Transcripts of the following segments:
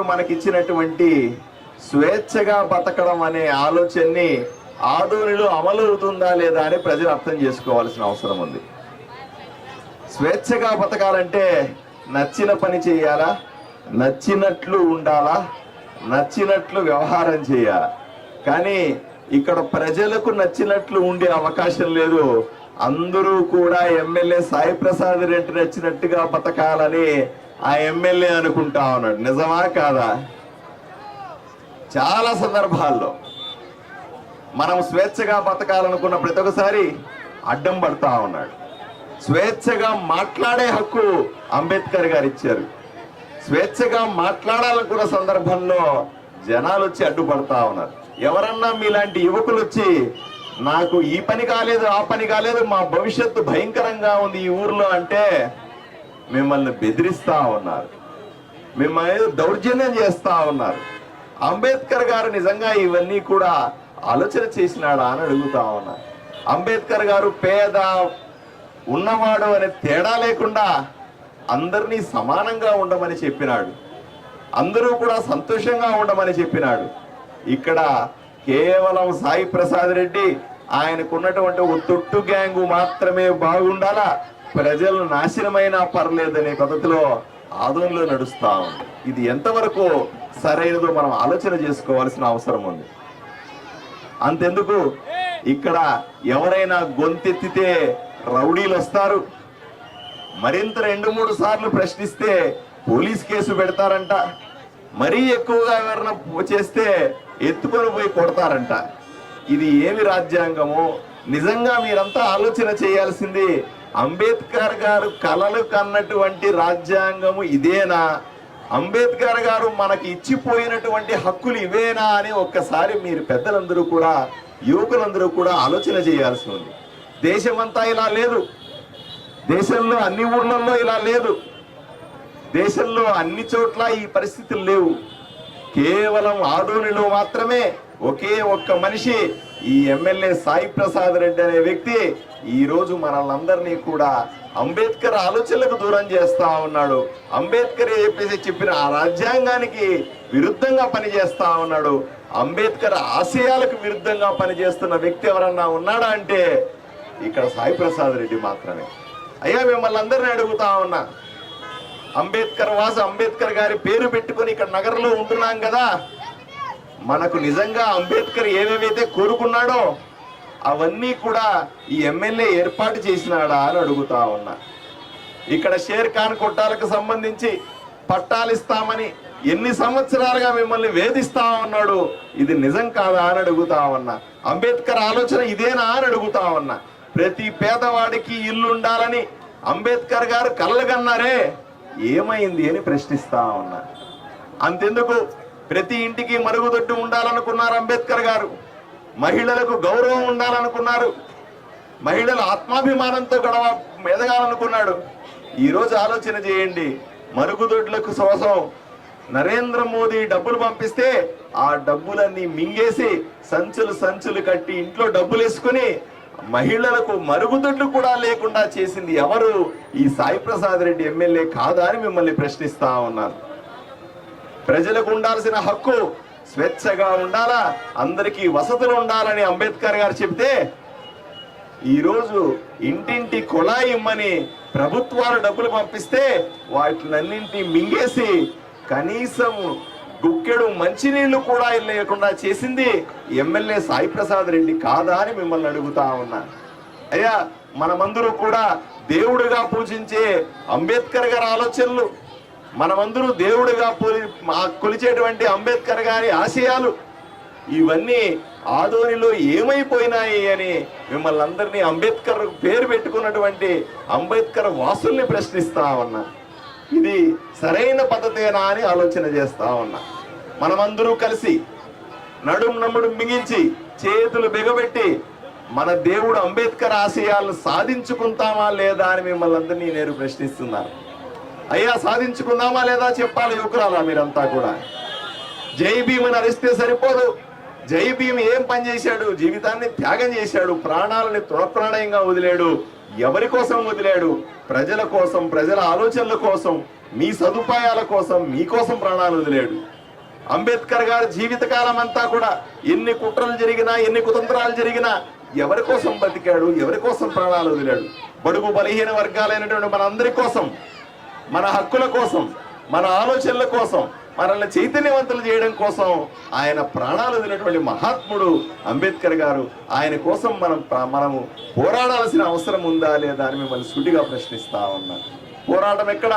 గారు మనకిచ్చినటువంటి స్వేచ్ఛగా బతకడం అనే ఆలోచనని ఆదోనిలో అమలవుతుందా లేదా అని ప్రజలు అర్థం చేసుకోవాల్సిన అవసరం ఉంది. స్వేచ్ఛగా బతకాలంటే నచ్చిన పని చేయాలా? నచ్చినట్లు ఉండాలా? నచ్చినట్లు వ్యవహారం చేయాలా? కానీ ఇక్కడ ప్రజలకు నచ్చినట్లు ఉండే అవకాశం లేదు. అందరూ కూడా ఎమ్మెల్యే సాయి ప్రసాద్ రెడ్డి నచ్చినట్టుగా బతకాలని ఆ ఎమ్మెల్యే అనుకుంటా ఉన్నాడు. నిజమా కాదా? చాలా సందర్భాల్లో మనం స్వేచ్ఛగా బతకాలనుకున్న ప్రతి ఒక్కసారి అడ్డం పడతా ఉన్నాడు. స్వేచ్ఛగా మాట్లాడే హక్కు అంబేద్కర్ గారు ఇచ్చారు. స్వేచ్ఛగా మాట్లాడాలనుకున్న సందర్భంలో జనాలు వచ్చి అడ్డుపడతా ఉన్నారు. ఎవరన్నా మీలాంటి యువకులు వచ్చి నాకు ఈ పని కాలేదు ఆ పని కాలేదు మా భవిష్యత్తు భయంకరంగా ఉంది ఈ ఊర్లో అంటే మిమ్మల్ని బెదిరిస్తా ఉన్నారు. మిమ్మల్ని దౌర్జన్యం చేస్తా ఉన్నారు. అంబేద్కర్ గారు నిజంగా ఇవన్నీ కూడా ఆలోచన చేసినాడా అని అడుగుతా ఉన్నారు అంబేద్కర్ గారు పేద ఉన్నవాడు అనే తేడా లేకుండా అందరినీ సమానంగా ఉండమని చెప్పినాడు. అందరూ కూడా సంతోషంగా ఉండమని చెప్పినాడు. ఇక్కడ కేవలం సాయి ప్రసాద్ రెడ్డి ఆయనకున్నటువంటి ఒక తొట్టు గ్యాంగు మాత్రమే బాగుండాలా? ప్రజలు నాశనమైనా పర్లేదనే పద్ధతిలో ఆదంలో నడుస్తా. ఉంది ఇది ఎంతవరకు సరైనదో మనం ఆలోచన చేసుకోవాల్సిన అవసరం ఉంది. అంతెందుకు? ఇక్కడ ఎవరైనా గొంతెత్తితే రౌడీలు వస్తారు. మరింత రెండు మూడు సార్లు ప్రశ్నిస్తే పోలీస్ కేసు పెడతారంట. మరీ ఎక్కువగా వివరణ చేస్తే ఎత్తుకొని పోయి కొడతారంట. ఇది ఏమి రాజ్యాంగము? నిజంగా మీరంతా ఆలోచన చేయాల్సింది అంబేద్కర్ గారు కలలు కన్నటువంటి రాజ్యాంగము ఇదేనా? అంబేద్కర్ గారు మనకి ఇచ్చిపోయినటువంటి హక్కులు ఇవేనా అని ఒక్కసారి మీరు పెద్దలందరూ కూడా యువకులందరూ కూడా ఆలోచన చేయాల్సి ఉంది. దేశమంతా ఇలా లేదు. దేశంలో అన్ని ఊర్లలో ఇలా లేదు. దేశంలో అన్ని చోట్ల ఈ పరిస్థితులు లేవు. కేవలం ఆడోనిలో మాత్రమే ఒకే ఒక్క మనిషి ఈ ఎమ్మెల్యే సాయి ప్రసాద్ రెడ్డి అనే వ్యక్తి ఈరోజు మనల్ని కూడా అంబేద్కర్ ఆలోచనలకు దూరం చేస్తా ఉన్నాడు. అంబేద్కర్ చెప్పేసి చెప్పిన ఆ రాజ్యాంగానికి విరుద్ధంగా పనిచేస్తా ఉన్నాడు. అంబేద్కర్ ఆశయాలకు విరుద్ధంగా పనిచేస్తున్న వ్యక్తి ఎవరన్నా ఉన్నాడా అంటే ఇక్కడ సాయి ప్రసాద్ రెడ్డి మాత్రమే. అయ్యా మిమ్మల్ని అందరినీ అడుగుతా ఉన్నా. అంబేద్కర్ వాస అంబేద్కర్ గారి పేరు పెట్టుకొని ఇక్కడ నగరంలో ఉంటున్నాం కదా. మనకు నిజంగా అంబేద్కర్ ఏమేమైతే కోరుకున్నాడో అవన్నీ కూడా ఈ ఎమ్మెల్యే ఏర్పాటు చేసినాడా అని అడుగుతా ఉన్నా. ఇక్కడ షేర్ ఖాన్ కొట్టాలకు సంబంధించి పట్టాలు ఇస్తామని ఎన్ని సంవత్సరాలుగా మిమ్మల్ని వేధిస్తా ఉన్నాడు ఇది నిజం కాదా అని అడుగుతా ఉన్నా. అంబేద్కర్ ఆలోచన ఇదేనా అని అడుగుతా ఉన్నా. ప్రతి పేదవాడికి ఇల్లు ఉండాలని అంబేద్కర్ గారు కళ్ళగన్నారే ఏమైంది అని ప్రశ్నిస్తా ఉన్నా. అంతెందుకు? ప్రతి ఇంటికి మరుగుదొడ్డు ఉండాలనుకున్నారు అంబేద్కర్ గారు. మహిళలకు గౌరవం ఉండాలనుకున్నారు. మహిళల ఆత్మాభిమానంతో గడవ ఎదగాలనుకున్నాడు ఈరోజు ఆలోచన చేయండి. మరుగుదొడ్లకు కోసం నరేంద్ర మోదీ డబ్బులు పంపిస్తే ఆ డబ్బులన్నీ మింగేసి సంచులు సంచులు కట్టి ఇంట్లో డబ్బులు వేసుకుని మహిళలకు మరుగుదొడ్లు కూడా లేకుండా చేసింది ఎవరు? ఈ సాయి ప్రసాద్ రెడ్డి ఎమ్మెల్యే కాదా అని మిమ్మల్ని ప్రశ్నిస్తా ఉన్నాను. ప్రజలకు ఉండాల్సిన హక్కు స్వేచ్ఛగా ఉండాలా? అందరికీ వసతులు ఉండాలని అంబేద్కర్ గారు చెబితే ఈరోజు ఇంటింటి కుళాయి ఇమ్మని ప్రభుత్వాలు డబ్బులు పంపిస్తే వాటినన్నింటినీ మింగేసి కనీసం గుక్కెడు మంచినీళ్ళు కూడా లేకుండా చేసింది ఎమ్మెల్యే సాయి ప్రసాద్ రెడ్డి కాదా అని మిమ్మల్ని అడుగుతా ఉన్నా. అయ్యా మనమందరూ కూడా దేవుడిగా పూజించే అంబేద్కర్ గారి ఆలోచనలు మనమందరూ దేవుడిగా పోలి మా- కొలిచేటువంటి అంబేద్కర్ గారి ఆశయాలు ఇవన్నీ ఆదోనిలో ఏమైపోయినాయి అని మిమ్మల్ని అందరినీ అంబేద్కర్ పేరు పెట్టుకున్నటువంటి అంబేద్కర్ వాసుల్ని ప్రశ్నిస్తా ఉన్నా. ఇది సరైన పద్ధతేనా అని ఆలోచన చేస్తా ఉన్నా. మనమందరూ కలిసి నడుం నమ్ముడు మిగించి చేతులు బిగబెట్టి మన దేవుడు అంబేద్కర్ ఆశయాలను సాధించుకుంటామా లేదా అని మిమ్మల్ని అందరినీ నేను ప్రశ్నిస్తున్నాను అయ్యా సాధించుకుందామా లేదా చెప్పాలి యువకురాలా మీరంతా కూడా? జై భీమని అరిస్తే సరిపోదు. జై భీమ్ ఏం పని చేశాడు? జీవితాన్ని త్యాగం చేశాడు. ప్రాణాలని తృణప్రాణయంగా వదిలాడు. ఎవరి కోసం వదిలాడు? ప్రజల కోసం ప్రజల ఆలోచనల కోసం మీ సదుపాయాల కోసం మీకోసం ప్రాణాలు వదిలాడు. అంబేద్కర్ గారి జీవితకాలం అంతా కూడా ఎన్ని కుట్రలు జరిగినా ఎన్ని కుతంత్రాలు జరిగినా ఎవరి కోసం బతికాడు? ఎవరి కోసం ప్రాణాలు వదిలాడు? బడుగు బలహీన వర్గాలైనటువంటి మనందరి కోసం మన హక్కుల కోసం మన ఆలోచనల కోసం మనల్ని చైతన్యవంతులు చేయడం కోసం ఆయన ప్రాణాలు వదిలినటువంటి మహాత్ముడు అంబేద్కర్ గారు ఆయన కోసం మనం మనము పోరాడాల్సిన అవసరం ఉందా లేదా అని మిమ్మల్ని సుడిగా ప్రశ్నిస్తా ఉన్నాను పోరాటం ఎక్కడ?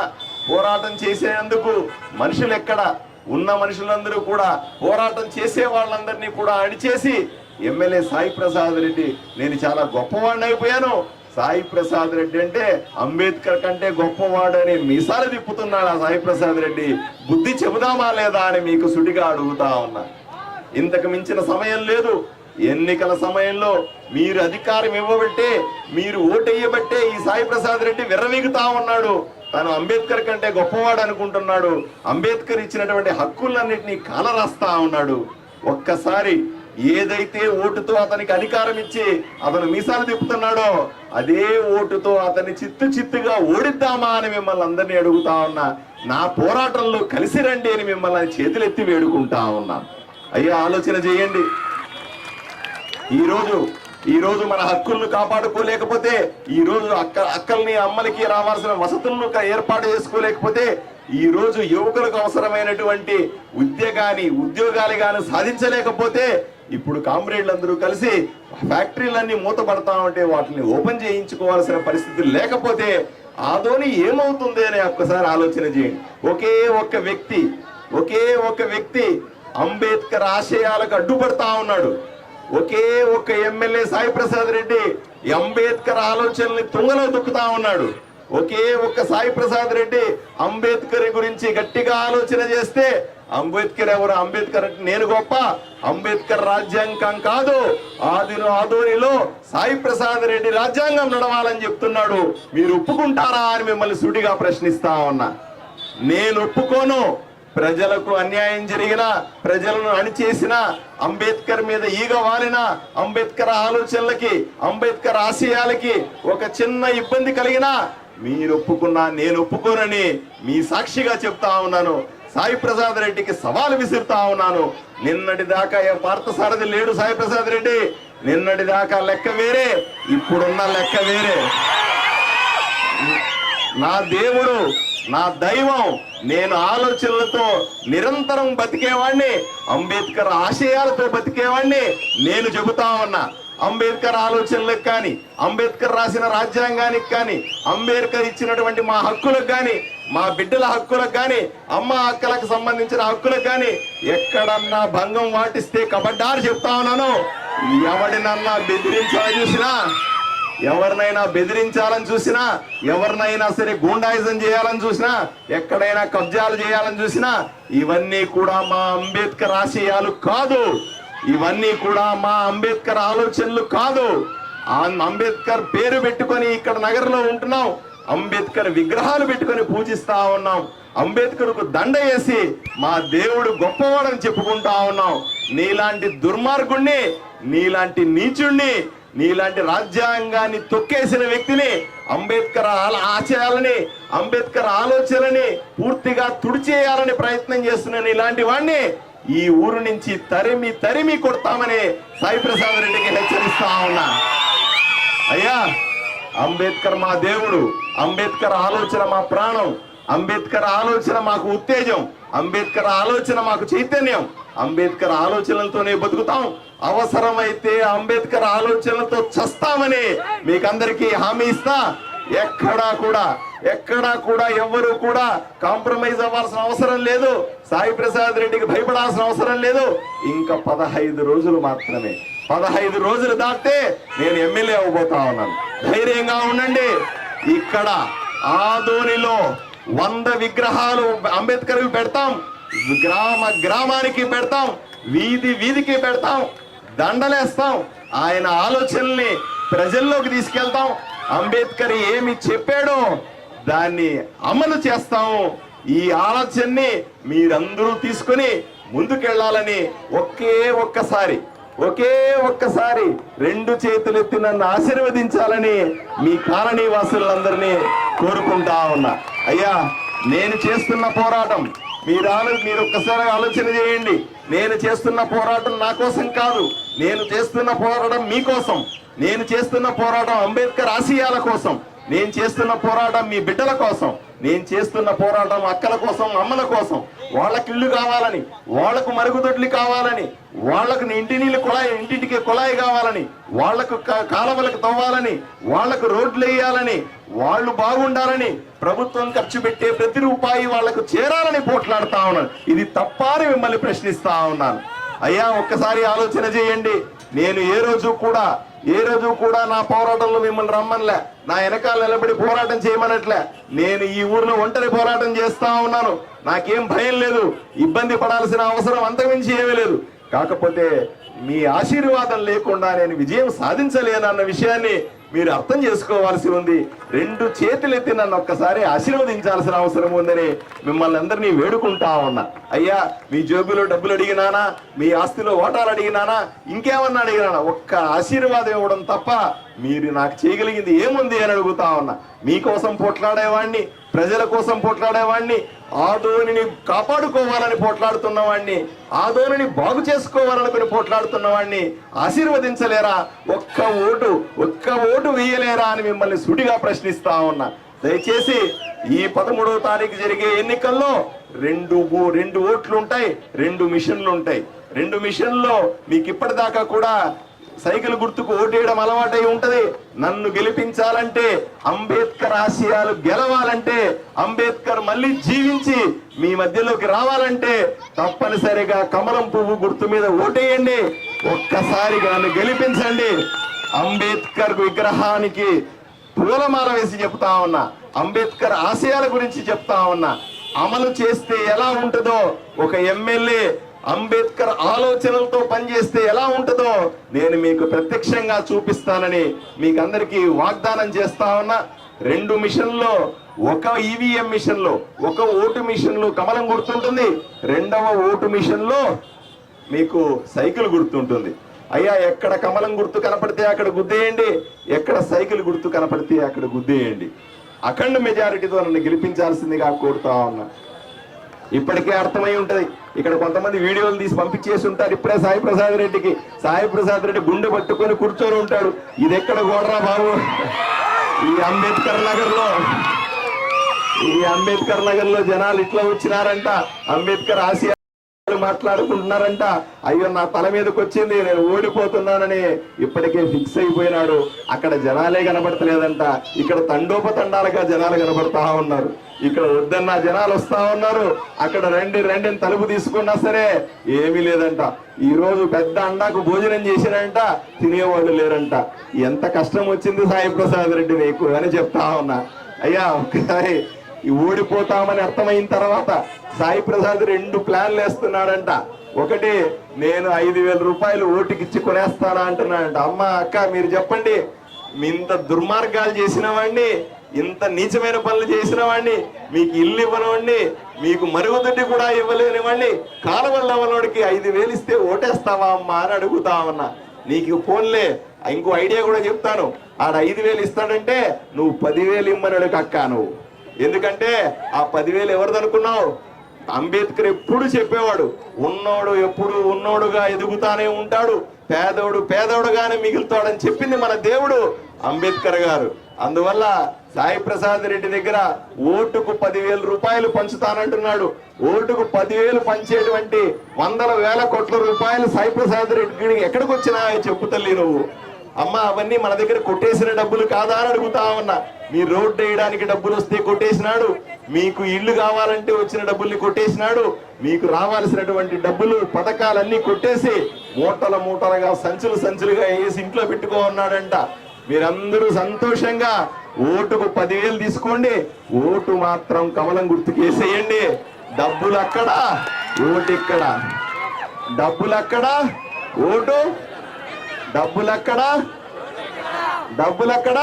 పోరాటం చేసేందుకు మనుషులు ఎక్కడ? ఉన్న మనుషులందరూ కూడా పోరాటం చేసే వాళ్ళందరినీ కూడా అడిచేసి ఎమ్మెల్యే సాయి ప్రసాద్ రెడ్డి నేను చాలా గొప్పవాడిని అయిపోయాను. సాయి ప్రసాద్ రెడ్డి అంటే అంబేద్కర్ కంటే గొప్పవాడని మీసాలు తిప్పుతున్నాడు ఆ సాయి ప్రసాద్ రెడ్డి. బుద్ధి చెబుదామా లేదా అని మీకు సుడిగా అడుగుతా ఉన్నా. ఇంతకు మించిన సమయం లేదు. ఎన్నికల సమయంలో మీరు అధికారం ఇవ్వబట్టే మీరు ఓటెయ్యబట్టే ఈ సాయి ప్రసాద్ రెడ్డి విర్రవీగుతా ఉన్నాడు. తను అంబేద్కర్ కంటే గొప్పవాడు అనుకుంటున్నాడు. అంబేద్కర్ ఇచ్చినటువంటి హక్కులన్నింటినీ కాలరాస్తా ఉన్నాడు. ఒక్కసారి ఏదైతే ఓటుతో అతనికి అధికారం ఇచ్చి అతను మీసాలు తిప్పుతున్నాడో అదే ఓటుతో అతన్ని చిత్తు చిత్తుగా ఓడిద్దామా అని మిమ్మల్ని అందరినీ అడుగుతా ఉన్నా నా పోరాటంలో కలిసి రండి అని మిమ్మల్ని చేతులెత్తి వేడుకుంటా ఉన్నా. అయ్యా ఆలోచన చేయండి. ఈ రోజు ఈ రోజు మన హక్కులను కాపాడుకోలేకపోతే ఈ రోజు అక్క అక్కల్ని అమ్మలకి రావాల్సిన వసతులను ఏర్పాటు చేసుకోలేకపోతే ఈ రోజు యువకులకు అవసరమైనటువంటి ఉద్యోగాన్ని ఉద్యోగాలు గాని సాధించలేకపోతే ఇప్పుడు కామ్రేడ్లందరూ కలిసి ఫ్యాక్టరీలన్నీ మూతపడతా ఉంటే వాటిని ఓపెన్ చేయించుకోవాల్సిన పరిస్థితి లేకపోతే ఆదోని ఏమవుతుంది అని ఒక్కసారి ఆలోచన చేయండి. ఒకే ఒక్క వ్యక్తి ఒకే ఒక్క వ్యక్తి అంబేద్కర్ ఆశయాలకు అడ్డుపడతా ఉన్నాడు. ఒకే ఒక్క ఎమ్మెల్యే సాయి ప్రసాద్ రెడ్డి అంబేద్కర్ ఆలోచనల్ని తుంగలో దొక్కుతా ఉన్నాడు. ఒకే ఒక్క సాయి ప్రసాద్ రెడ్డి అంబేద్కర్ గురించి గట్టిగా ఆలోచన చేస్తే అంబేద్కర్ ఎవరు? అంబేద్కర్ అంటే నేను గొప్ప. అంబేద్కర్ రాజ్యాంగం కాదు. ఆదిలో ఆదోనిలో సాయి ప్రసాద్ రెడ్డి రాజ్యాంగం నడవాలని చెప్తున్నాడు. మీరు ఒప్పుకుంటారా అని మిమ్మల్ని సుడిగా ప్రశ్నిస్తా ఉన్నా. నేను ఒప్పుకోను. ప్రజలకు అన్యాయం జరిగిన ప్రజలను అణిచేసిన అంబేద్కర్ మీద ఈగ వాలిన అంబేద్కర్ ఆలోచనలకి అంబేద్కర్ ఆశయాలకి ఒక చిన్న ఇబ్బంది కలిగినా మీరు ఒప్పుకున్నా నేను ఒప్పుకోనని మీ సాక్షిగా చెప్తా ఉన్నాను. సాయి ప్రసాద్ రెడ్డికి సవాలు విసురుతా ఉన్నాను. నిన్నటి దాకా ఏ పార్థసారథి లేడు సాయి ప్రసాద్ రెడ్డి. నిన్నటి దాకా లెక్క వేరే ఇప్పుడున్న లెక్క వేరే. నా దేవుడు నా దైవం నేను ఆలోచనలతో నిరంతరం బతికేవాణ్ణి అంబేద్కర్ ఆశయాలతో బతికేవాణ్ణి నేను చెబుతా ఉన్నా. అంబేద్కర్ ఆలోచనలకు కానీ అంబేద్కర్ రాసిన రాజ్యాంగానికి కానీ అంబేద్కర్ ఇచ్చినటువంటి మా హక్కులకు కానీ మా బిడ్డల హక్కులకు కానీ అమ్మ హక్కులకు సంబంధించిన హక్కులకు కానీ ఎక్కడన్నా భంగం వాటిస్తే కబడ్డారు చెప్తా ఉన్నాను. ఎవడినన్నా బెదిరించాలని చూసినా ఎవరినైనా బెదిరించాలని చూసినా ఎవరినైనా సరే గూండాయిజం చేయాలని చూసినా ఎక్కడైనా కబ్జాలు చేయాలని చూసినా ఇవన్నీ కూడా మా అంబేద్కర్ ఆశయాలు కాదు. ఇవన్నీ కూడా మా అంబేద్కర్ ఆలోచనలు కాదు. ఆ అంబేద్కర్ పేరు పెట్టుకొని ఇక్కడ నగరంలో ఉంటున్నాం. అంబేద్కర్ విగ్రహాలు పెట్టుకొని పూజిస్తా ఉన్నాం. అంబేద్కర్కు దండ వేసి మా దేవుడు గొప్పవాడని చెప్పుకుంటా ఉన్నాం. నీలాంటి దుర్మార్గుణ్ణి నీలాంటి నీచుణ్ణి నీలాంటి రాజ్యాంగాన్ని తొక్కేసిన వ్యక్తిని అంబేద్కర్ ఆల- ఆశయాలని అంబేద్కర్ ఆలోచనని పూర్తిగా తుడిచేయాలని ప్రయత్నం చేస్తున్న నీలాంటి వాడిని ఈ ఊరు నుంచి తరిమి తరిమి కొడతామని సాయి ప్రసాద్ రెడ్డికి హెచ్చరిస్తా ఉన్నా. అయ్యా అంబేద్కర్ మా దేవుడు. అంబేద్కర్ ఆలోచన మా ప్రాణం. అంబేద్కర్ ఆలోచన మాకు ఉత్తేజం. అంబేద్కర్ ఆలోచన మాకు చైతన్యం. అంబేద్కర్ ఆలోచనలతోనే బతుకుతాం. అవసరమైతే అంబేద్కర్ ఆలోచనలతో చస్తామని మీకందరికీ హామీ ఇస్తా. ఎక్కడా కూడా ఎక్కడా కూడా ఎవ్వరూ కూడా కాంప్రమైజ్ అవ్వాల్సిన అవసరం లేదు. సాయి ప్రసాద్ రెడ్డికి భయపడాల్సిన అవసరం లేదు. ఇంకా పదహైదు రోజులు మాత్రమే. పదహైదు రోజులు దాటితే నేను ఎమ్మెల్యే అవ్వబోతా ఉన్నాను. ధైర్యంగా ఉండండి. ఇక్కడ ఆదోనిలో వంద విగ్రహాలు అంబేద్కర్ పెడతాం. గ్రామ గ్రామానికి పెడతాం. వీధి వీధికి పెడతాం. దండలేస్తాం. ఆయన ఆలోచనల్ని ప్రజల్లోకి తీసుకెళ్తాం. అంబేద్కర్ ఏమి చెప్పాడో దాన్ని అమలు చేస్తాము. ఈ ఆలోచనని మీరందరూ తీసుకొని ముందుకెళ్ళాలని ఒకే ఒక్కసారి ఒకే ఒక్కసారి రెండు చేతులెత్తి నన్ను ఆశీర్వదించాలని మీ కాలనీ వాసులందరినీ కోరుకుంటా ఉన్నా. అయ్యా నేను చేస్తున్న పోరాటం మీరు ఆలో మీరు ఒక్కసారి ఆలోచన చేయండి. నేను చేస్తున్న పోరాటం నా కోసం కాదు నేను చేస్తున్న పోరాటం మీకోసం నేను చేస్తున్న పోరాటం అంబేద్కర్ ఆశయాల కోసం. నేను చేస్తున్న పోరాటం మీ బిడ్డల కోసం. నేను చేస్తున్న పోరాటం అక్కల కోసం అమ్మల కోసం. వాళ్ళకి ఇల్లు కావాలని వాళ్ళకు మరుగుదొడ్లు కావాలని వాళ్ళకు ఇంటి నీళ్ళు కుళాయి ఇంటింటికి కుళాయి కావాలని వాళ్ళకు కా- కాలువలకు తవ్వాలని వాళ్ళకు రోడ్లు వేయాలని వాళ్ళు బాగుండాలని ప్రభుత్వం ఖర్చు పెట్టే ప్రతి రూపాయి వాళ్ళకు చేరాలని పోట్లాడుతా ఉన్నాను. ఇది తప్ప అని మిమ్మల్ని ప్రశ్నిస్తా ఉన్నాను. అయ్యా ఒక్కసారి ఆలోచన చేయండి. నేను ఏ రోజు కూడా ఏ రోజు కూడా నా పోరాటంలో మిమ్మల్ని రమ్మనిలే. నా వెనకాల నిలబడి పోరాటం చేయమనట్లే. నేను ఈ ఊరిలో ఒంటరి పోరాటం చేస్తా ఉన్నాను. నాకేం భయం లేదు. ఇబ్బంది పడాల్సిన అవసరం అంతమించి ఏమీ లేదు. కాకపోతే మీ ఆశీర్వాదం లేకుండా నేను విజయం సాధించలేనన్న విషయాన్ని మీరు అర్థం చేసుకోవాల్సి ఉంది. రెండు చేతులెత్తి నన్ను ఒక్కసారి ఆశీర్వదించాల్సిన అవసరం ఉందని మిమ్మల్ని అందరినీ వేడుకుంటా ఉన్నా. అయ్యా మీ జేబులో డబ్బులు అడిగినానా? మీ ఆస్తిలో ఓటాలు అడిగినానా? ఇంకేమన్నా అడిగినానా? ఒక్క ఆశీర్వాదం ఇవ్వడం తప్ప మీరు నాకు చేయగలిగింది ఏముంది అని అడుగుతా ఉన్నా. మీకోసం పోట్లాడేవాడిని ప్రజల కోసం పోట్లాడేవాడిని ఆ ధోనిని కాపాడుకోవాలని పోట్లాడుతున్నవాడిని ఆదోనిని ఆ ధోనిని బాగు చేసుకోవాలనుకుని పోట్లాడుతున్నవాడిని ఆశీర్వదించలేరా? ఒక్క ఓటు ఒక్క ఓటు వేయలేరా అని మిమ్మల్ని సుడిగా ప్రశ్నిస్తా ఉన్నా. దయచేసి ఈ పదమూడవ తారీఖు జరిగే ఎన్నికల్లో రెండు ఓ- రెండు ఓట్లు ఉంటాయి రెండు మిషన్లు ఉంటాయి రెండు మిషన్లో మీకు ఇప్పటిదాకా కూడా సైకిల్ గుర్తుకు ఓటేయడం అలవాటై ఉంటది. నన్ను గెలిపించాలంటే అంబేద్కర్ ఆశయాలు గెలవాలంటే అంబేద్కర్ మళ్ళీ జీవించి మీ మధ్యలోకి రావాలంటే తప్పనిసరిగా కమలం పువ్వు గుర్తు మీద ఓటేయండి. ఒక్కసారి నన్ను గెలిపించండి. అంబేద్కర్ విగ్రహానికి పూలమాల వేసి చెప్తా ఉన్నా అంబేద్కర్ ఆశయాల గురించి చెప్తా ఉన్నా అమలు చేస్తే ఎలా ఉంటుందో ఒక ఎమ్మెల్యే అంబేద్కర్ ఆలోచనలతో పనిచేస్తే ఎలా ఉంటుందో నేను మీకు ప్రత్యక్షంగా చూపిస్తానని మీకు అందరికీ వాగ్దానం చేస్తా ఉన్నా. రెండు మిషన్లో ఒక ఈవీఎం మిషన్లో ఒక ఓటు మిషన్లో కమలం గుర్తుంటుంది. రెండవ ఓటు మిషన్లో మీకు సైకిల్ గుర్తుంటుంది. అయ్యా ఎక్కడ కమలం గుర్తు కనపడితే అక్కడ గుద్దేయండి. ఎక్కడ సైకిల్ గుర్తు కనపడితే అక్కడ గుద్దేయండి. అఖండ మెజారిటీతో నన్ను గెలిపించాల్సిందిగా కోరుతా ఉన్నా. ఇప్పటికే అర్థమై ఉంటది. ఇక్కడ కొంతమంది వీడియోలు తీసి పంపించేసి ఉంటారు. ఇప్పుడే సాయి ప్రసాద్ రెడ్డికి. సాయి ప్రసాద్ రెడ్డి గుండె పట్టుకొని కూర్చొని ఉంటాడు. ఇది ఎక్కడ గోడరా బాబు? ఈ అంబేద్కర్ నగర్లో ఈ అంబేద్కర్ నగర్లో జనాలు ఇట్లా వచ్చినారంట. అంబేద్కర్ ఆసియా మాట్లాడుకుంటున్నారంట. అయ్యో నా తల మీదకి వచ్చింది. నేను ఓడిపోతున్నానని ఇప్పటికే ఫిక్స్ అయిపోయినాడు. అక్కడ జనాలే కనబడతలేదంట. ఇక్కడ తండోపతండాలుగా జనాలు కనబడతా ఉన్నారు. ఇక్కడ వద్దన్న జనాలు వస్తా ఉన్నారు. అక్కడ రండి రండి తలుపు తీసుకున్నా సరే ఏమీ లేదంట. ఈ రోజు పెద్ద అండాకు భోజనం చేసినంట తినేవాళ్ళు లేరంట. ఎంత కష్టం వచ్చింది సాయి ప్రసాద్ రెడ్డి నీకు అని చెప్తా ఉన్నా. అయ్యా ఒకసారి ఓడిపోతామని అర్థమైన తర్వాత సాయి ప్రసాద్ రెండు ప్లాన్లు వేస్తున్నాడంట. ఒకటి నేను ఐదు వేల రూపాయలు ఓటుకిచ్చి కొనేస్తానా అంటున్నాడంట. అమ్మ అక్క మీరు చెప్పండి. మీ ఇంత దుర్మార్గాలు చేసిన ఇంత నీచమైన పనులు చేసిన వాడిని మీకు ఇల్లు ఇవ్వనివ్వండి మీకు మరుగుదొడ్డి కూడా ఇవ్వలేని వాడిని కాలువల ఇవ్వనోడికి ఐదు వేలు ఇస్తే ఓటేస్తావా అమ్మా అని అడుగుతా ఉన్నా. నీకు ఫోన్లే ఇంకో ఐడియా కూడా చెప్తాను. ఆడ ఐదు వేలు ఇస్తాడంటే నువ్వు పదివేలు ఇమ్మన్నాడు కక్క నువ్వు. ఎందుకంటే ఆ పదివేలు ఎవరిదనుకున్నావు అంబేద్కర్ ఎప్పుడు చెప్పేవాడు ఉన్నోడు ఎప్పుడు ఉన్నోడుగా ఎదుగుతానే ఉంటాడు పేదోడు పేదోడుగానే మిగులుతాడని చెప్పింది మన దేవుడు అంబేద్కర్ గారు. అందువల్ల సాయి ప్రసాద్ రెడ్డి దగ్గర ఓటుకు పదివేల రూపాయలు పంచుతానంటున్నాడు. ఓటుకు పదివేలు పంచేటువంటి వందల వేల కోట్ల రూపాయలు సాయి ప్రసాద్ రెడ్డి ఎక్కడికి వచ్చినా చెప్పు తల్లి నువ్వు. అమ్మ అవన్నీ మన దగ్గర కొట్టేసిన డబ్బులు కాదా అని అడుగుతా ఉన్నా. మీ రోడ్డు వేయడానికి డబ్బులు వస్తే కొట్టేసినాడు. మీకు ఇల్లు కావాలంటే వచ్చిన డబ్బుల్ని కొట్టేసినాడు. మీకు రావాల్సినటువంటి డబ్బులు పథకాలన్నీ కొట్టేసి మూటల మూటలుగా సంచులు సంచులుగా వేసి ఇంట్లో పెట్టుకో ఉన్నాడంట మీరందరూ సంతోషంగా ఓటుకు పదివేలు తీసుకోండి. ఓటు మాత్రం కమలం గుర్తుకు వేసేయండి డబ్బులు అక్కడ ఓటు. ఇక్కడ డబ్బులు అక్కడ ఓటు డబ్బులు అక్కడ డబ్బులు అక్కడ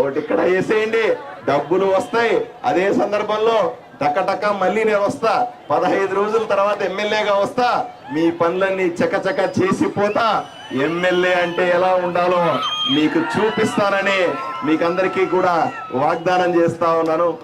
ఓటు ఇక్కడ వేసేయండి. డబ్బులు వస్తాయి. అదే సందర్భంలో టకటక మళ్ళీ నేను వస్తా. పదహైదు రోజుల తర్వాత ఎమ్మెల్యేగా వస్తా. మీ పనులన్నీ చకచక చేసిపోతా. ఎమ్మెల్యే అంటే ఎలా ఉండాలో మీకు చూపిస్తానని మీకందరికీ కూడా వాగ్దానం చేస్తా ఉన్నాను.